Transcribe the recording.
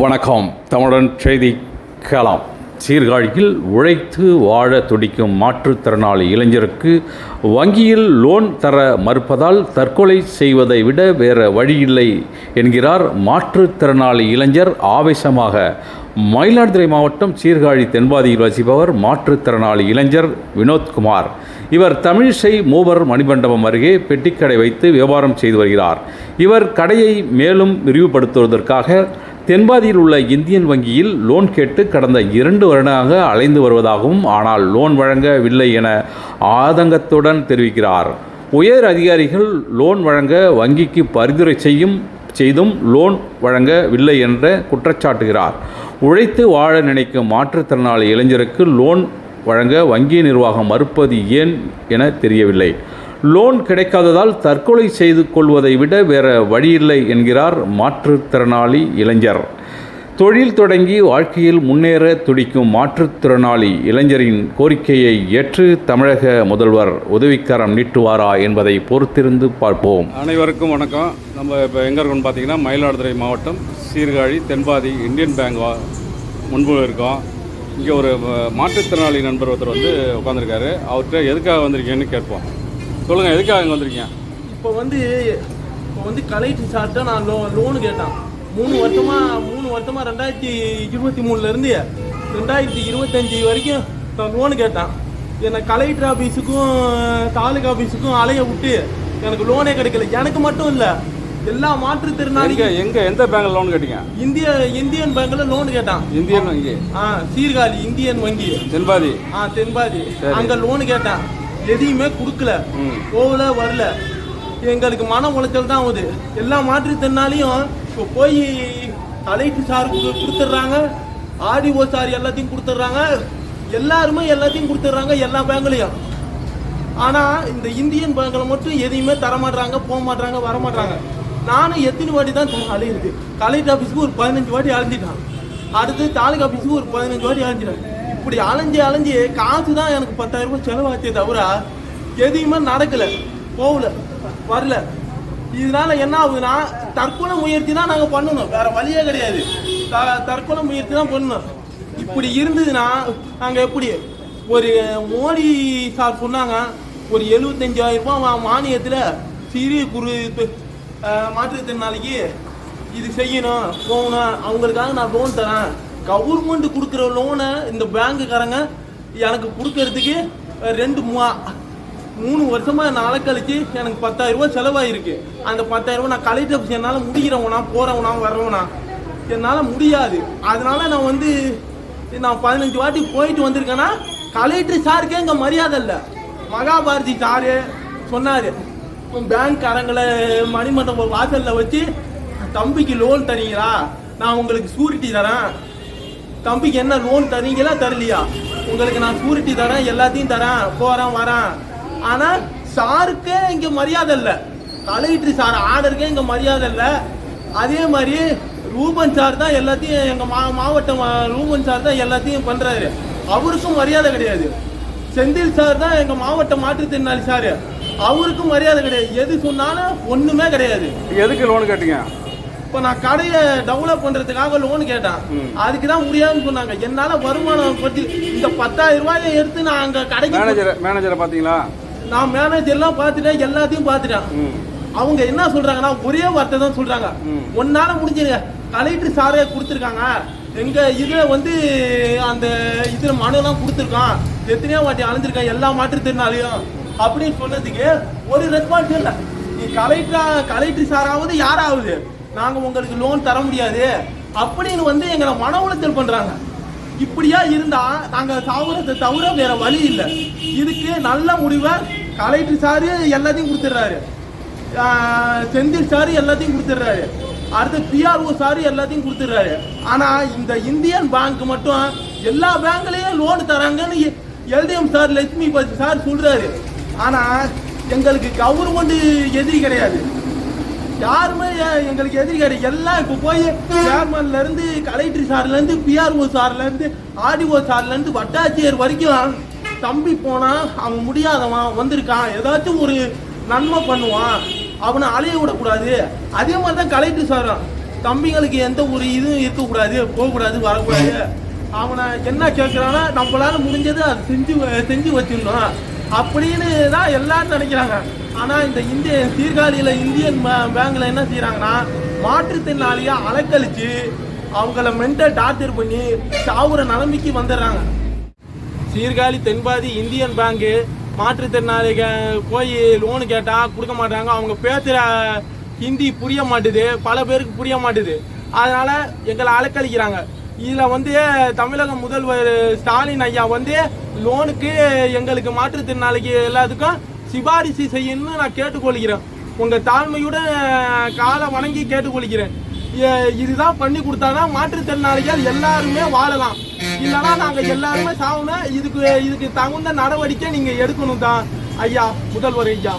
வணக்கம். தமிழன் செய்தி கலாம் சீர்காழியில் உழைத்து வாழ துடிக்கும் மாற்றுத்திறனாளி இளைஞருக்கு வங்கியில் லோன் தர மறுப்பதால் தற்கொலை செய்வதை விட வேற வழியில்லை என்கிறார் மாற்றுத்திறனாளி இளைஞர் ஆவேசமாக. மயிலாடுதுறை மாவட்டம் சீர்காழி தென்பாதியில் வசிப்பவர் மாற்றுத்திறனாளி இளைஞர் வினோத்குமார். இவர் தமிழிசை மூவர் மணிமண்டபம் அருகே பெட்டிக்கடை வைத்து வியாபாரம் செய்து வருகிறார். இவர் கடையை மேலும் விரிவுபடுத்துவதற்காக தென்பாதியில் உள்ள இந்தியன் வங்கியில் லோன் கேட்டு கடந்த இரண்டு வருடமாக அலைந்து வருவதாகவும் ஆனால் லோன் வழங்கவில்லை என ஆதங்கத்துடன் தெரிவிக்கிறார். உயர் அதிகாரிகள் லோன் வழங்க வங்கிக்கு பரிந்துரை செய்யும் செய்தும் லோன் வழங்கவில்லை என்ற குற்றச்சாட்டுகிறார். உழைத்து வாழ நினைக்கும் மாற்றுத்திறனாளி இளைஞருக்கு லோன் வழங்க வங்கி நிர்வாகம் மறுப்பது ஏன் என தெரியவில்லை. லோன் கிடைக்காததால் தற்கொலை செய்து கொள்வதை விட வேற வழியில்லை என்கிறார் மாற்றுத்திறனாளி இளைஞர். தொழில் தொடங்கி வாழ்க்கையில் முன்னேற துடிக்கும் மாற்றுத்திறனாளி இளைஞரின் கோரிக்கையை ஏற்று தமிழக முதல்வர் உதவிக்கரம் நீட்டுவாரா என்பதை பொறுத்திருந்து பார்ப்போம். அனைவருக்கும் வணக்கம். நம்ம இப்போ எங்கே இருக்கோம்னு பார்த்தீங்கன்னா மயிலாடுதுறை மாவட்டம் சீர்காழி தென்பாதி இந்தியன் பேங்க் முன்பு இருக்கோம். இங்கே ஒரு மாற்றுத்திறனாளி நண்பர் ஒருத்தர் வந்து உட்காந்துருக்காரு அவர்கிட்ட எதுக்காக வந்திருக்கீங்கன்னு கேட்போம். சொல்லுங்கள் எதுக்காக இங்கே வந்திருக்கீங்க? இப்போ வந்து இப்போ வந்து கலெக்டர் சார்ட்ட நான் லோ லோனு கேட்டேன். மூணு வருஷமா மூணு வருஷமா ரெண்டாயிரத்தி இருபத்தி மூணுலேருந்து ரெண்டாயிரத்தி இருபத்தஞ்சி வரைக்கும் நான் லோனு கேட்டேன். என்னை கலெக்டர் ஆஃபீஸுக்கும் தாலுகா ஆஃபீஸுக்கும் அலைய விட்டு எனக்கு லோனே கிடைக்கல. எனக்கு மட்டும் இல்லை எல்லா எங்கே மாற்றுத்திறனாளிக்கும் எங்கே எந்த பேங்க்கில் லோன் கேட்டீங்க? இந்திய இந்தியன் பேங்க்ல லோன் கேட்டான். இந்தியன் வங்கி? ஆ சீர்காழி இந்தியன் வங்கி. தென்பாதி? ஆ தென்பாதி. அங்க லோனு கேட்டேன். எதையுமே கொடுக்கல. போகல வரல. எங்களுக்கு மன உளைச்சல் தான் ஆகுது. எல்லா மாற்றுத்திறனாலையும் இப்போ போய் கலெக்டர் சாருக்கு கொடுத்துட்றாங்க. ஆடிஓ சார் எல்லாத்தையும் கொடுத்துட்றாங்க. எல்லாருமே எல்லாத்தையும் கொடுத்துட்றாங்க எல்லா பேங்க்லையும். ஆனால் இந்த இந்தியன் பேங்கில் மட்டும் எதையுமே தர மாட்றாங்க போக மாட்றாங்க வர மாட்றாங்க நானும் எத்தனை வாட்டி தான் அலையுது கலெக்டர் ஆஃபீஸ்க்கு ஒரு பதினஞ்சு வாட்டி அலைஞ்சிட்டான் அடுத்து தாலுகா ஆஃபீஸுக்கு ஒரு பதினஞ்சு வாட்டி அலைஞ்சிட்டான் இப்படி அலைஞ்சு அலைஞ்சு காசு தான் எனக்கு பத்தாயிரம் ரூபாய் செலவாச்சே தவிர எதையுமே நடக்கல. போகல. வரல. இதனால என்ன ஆகுதுன்னா தற்கொலை முயற்சி தான் நாங்கள் பண்ணணும். வேற வழியே கிடையாது. த- தற்கொலை முயற்சி தான் பண்ணணும். இப்படி இருந்ததுன்னா நாங்கள் எப்படி? ஒரு மோடி சார் சொன்னாங்க ஒரு எழுபத்தஞ்சாயிரம் ரூபாய் மானியத்தில் சிறிய குரு குறு மாற்றுத்திறனாளிக்கு இது செய்யணும் போகணும். அவங்களுக்காக நான் லோன் தரேன். கவர்மெண்ட் கொடுக்குற லோனை இந்த பேங்க்குக்காரங்க எனக்கு கொடுக்கறதுக்கு ரெண்டு மூவா மூணு வருஷமாக நாளை கழிச்சு எனக்கு பத்தாயிரம் ரூபாய் செலவாயிருக்கு. அந்த பத்தாயிரம் ரூபா நான் கலெக்டர் ஆஃபீஸ் என்னால் முடிகிறவனா போகிறவனா வரவனா என்னால் முடியாது. அதனால நான் வந்து நான் பதினஞ்சு வாட்டி போயிட்டு வந்திருக்கேன்னா கலெக்டர் சாருக்கே இங்கே மரியாதை இல்லை. மகாபாரதி சாரு சொன்னார் பேங்க் காரங்களை மணிமண்டபம் வாசலில் வச்சு தம்பிக்கு லோன் தரீங்களா? நான் உங்களுக்கு சூரிட்டி தரேன். தம்பிக்கு என்ன லோன் தரீங்களா தரலையா? உங்களுக்கு நான் சூரிட்டி தரேன் எல்லாத்தையும் தரேன் போறேன் வரேன். ஆனா சாருக்கே இங்க மரியாதை இல்லை. கலெக்டர் சார் ஆர்டருக்கே இங்க மரியாதை இல்லை. அதே மாதிரி ரூபன் சார் தான் எல்லாத்தையும் எங்க மா மாவட்டம் ரூபன் சார் தான் எல்லாத்தையும் பண்றாரு. அவருக்கும் மரியாதை கிடையாது. செந்தில் சார் தான் எங்க மாவட்ட மாற்றுத்திறனாளி சார். அவருக்கும் மரியாதை கிடையாது. எது சொன்னாலும் ஒண்ணுமே கிடையாது. எதுக்கு லோன் கேட்டீங்க? இப்போ நான் கடையை டெவலப் பண்றதுக்காக லோன் கேட்டேன். அதுக்கு தான் முடியாதுன்னு சொன்னாங்க. என்னால வருமானம் பத்தி இந்த பத்தாயிரம் ரூபாயை எடுத்து நான் அங்க கடைக்கு மேனேஜரை மேனேஜரை பார்த்தீங்களா நான் மேனேஜர்லாம் பார்த்துட்டேன் எல்லாத்தையும் பார்த்துட்டேன் அவங்க என்ன சொல்றாங்கன்னா ஒரே வார்த்தை தான் சொல்றாங்க. ம். ஒன்னால முடிஞ்சிருங்க கலெக்டர் சாரே கொடுத்துருக்காங்க. எங்க இதுல வந்து அந்த இதுல மனுலாம் கொடுத்துருக்கான். எத்தனையோ வாட்டி அலைஞ்சிருக்கான் எல்லா மாற்றுத்திறனாலையும் அப்படின்னு சொன்னதுக்கு ஒரு ரெஸ்பான்ஸ் இல்லை. நீ கலெக்டர் கலெக்டர் சாராவது யாராவது நாங்கள் உங்களுக்கு லோன் தர முடியாது. அப்படின்னு வந்து எங்களை மன உளைச்சல் பண்ணுறாங்க இப்படியா இருந்தால் நாங்கள் சாகுறதை தவிர வேற வழி இல்லை. இதுக்கு நல்ல முடிவை கலெக்டர் சாரு எல்லாத்தையும் கொடுத்துட்றாரு. செந்தில் சாரு எல்லாத்தையும் கொடுத்துட்றாரு. அடுத்து பிஆர்ஓ சாரு எல்லாத்தையும் கொடுத்துட்றாரு. ஆனால் இந்த இந்தியன் பேங்க் மட்டும் எல்லா பேங்க்லேயும் லோன் தராங்கன்னு LDM sir Lakshmipathi sir சொல்கிறாரு ஆனால் எங்களுக்கு கவர்மெண்ட் எதிரி கிடையாது. யாருமே எங்களுக்கு எதிரி எல்லாம் இப்போ போய் சேர்மன்ல இருந்து கலெக்டர் சார்ல இருந்து பிஆர்ஓ சார்ல இருந்து ஆர்டிஓ சார்ல இருந்து வட்டாட்சியர் வரைக்கும் தம்பி போனா அவன் முடியாதவன் வந்திருக்கான். ஏதாச்சும் ஒரு நன்மை பண்ணுவான். அவனை அலைய விடக்கூடாது. அதே மாதிரி தான் கலெக்டர் சார். தம்பிங்களுக்கு எந்த ஒரு இதுவும் இருக்கக்கூடாது போகக்கூடாது வரக்கூடாது. அவனை என்ன கேட்குறான்னா நம்மளால முடிஞ்சது அதை செஞ்சு வ- செஞ்சு வச்சிடணும். அப்படின்னு தான் எல்லாரும் நினைக்கிறாங்க. ஆனால் இந்த இந்திய சீர்காழியில் இந்தியன் பேங்கில் என்ன செய்கிறாங்கன்னா மாற்றுத்திறனாளியை அலக்கழித்து அவங்கள மென்டல் டார்ச்சர் பண்ணி சாவுற நிலைமைக்கு வந்துடுறாங்க. சீர்காழி தென்பாதி இந்தியன் பேங்க்கு மாற்றுத்திறனாளிக போய் லோனு கேட்டால் கொடுக்க மாட்டாங்க. அவங்க பேசுகிற ஹிந்தி புரிய மாட்டுது. பல பேருக்கு புரிய மாட்டுது. அதனால் எங்களை அலக்கழிக்கிறாங்க. இதில் வந்து தமிழக முதல்வர் ஸ்டாலின் ஐயா வந்து லோனுக்கு எங்களுக்கு மாற்றுத்திறனாளிக்கு எல்லாத்துக்கும் சிபாரிசு செய்யணும்னு நான் கேட்டுக்கொள்கிறேன். உங்கள் தாழ்மையுடன் காலை வணங்கி கேட்டுக்கொள்கிறேன். இதுதான் பண்ணி கொடுத்தாதான் மாற்றுத்திறனாளிகள் எல்லாருமே வாழலாம். இல்லைன்னா நாங்கள் எல்லாருமே சாகணும். இதுக்கு இதுக்கு தகுந்த நடவடிக்கை நீங்கள் எடுக்கணும் தான் ஐயா முதல்வர் ஐயா.